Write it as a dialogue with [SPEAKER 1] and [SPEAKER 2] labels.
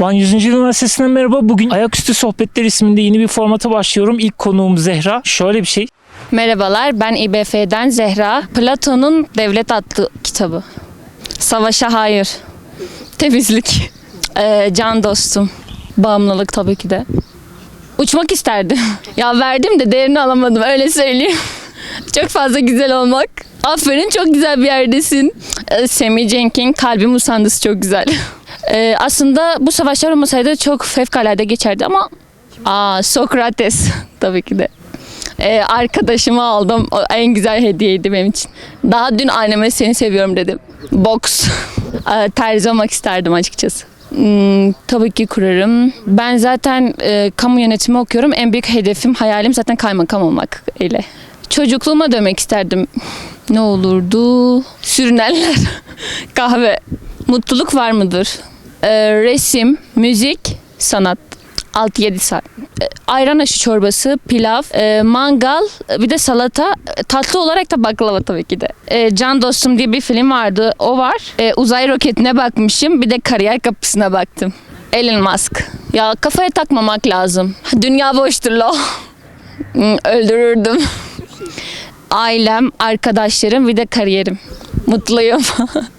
[SPEAKER 1] Van 100. Yıl Üniversitesi'nden merhaba. Bugün Ayaküstü Sohbetler isminde yeni bir formata başlıyorum. İlk konuğum Zehra. Şöyle bir şey.
[SPEAKER 2] Merhabalar, ben İBF'den Zehra. Platon'un Devlet adlı kitabı. Savaşa hayır. Temizlik. Ee, can dostum. Bağımlılık tabii ki de. Uçmak isterdim. ya verdim de değerini alamadım öyle söyleyeyim. çok fazla güzel olmak. Aferin çok güzel bir yerdesin. Ee, Semih Cenk'in Kalbim Usandısı çok güzel. Ee, aslında bu savaşlar olmasaydı çok fevkalade geçerdi ama Aa, Sokrates tabii ki de. Ee, arkadaşımı aldım. O en güzel hediyeydi benim için. Daha dün anneme seni seviyorum dedim. Boks. Ee, terzi olmak isterdim açıkçası. Hmm, tabii ki kurarım. Ben zaten e, kamu yönetimi okuyorum. En büyük hedefim, hayalim zaten kaymakam olmak ile. Çocukluğuma dönmek isterdim. Ne olurdu? Sürünenler. Kahve. Mutluluk var mıdır? Ee, resim, müzik, sanat. 6-7 saat. E, Ayran aşı çorbası, pilav, e, mangal, e, bir de salata. E, Tatlı olarak da baklava tabii ki de. E, Can Dostum diye bir film vardı. O var. E, uzay roketine bakmışım. Bir de kariyer kapısına baktım. Elon Musk. Ya kafaya takmamak lazım. Dünya boştur lo. Hmm, Öldürürdüm. Ailem, arkadaşlarım bir de kariyerim. Mutluyum.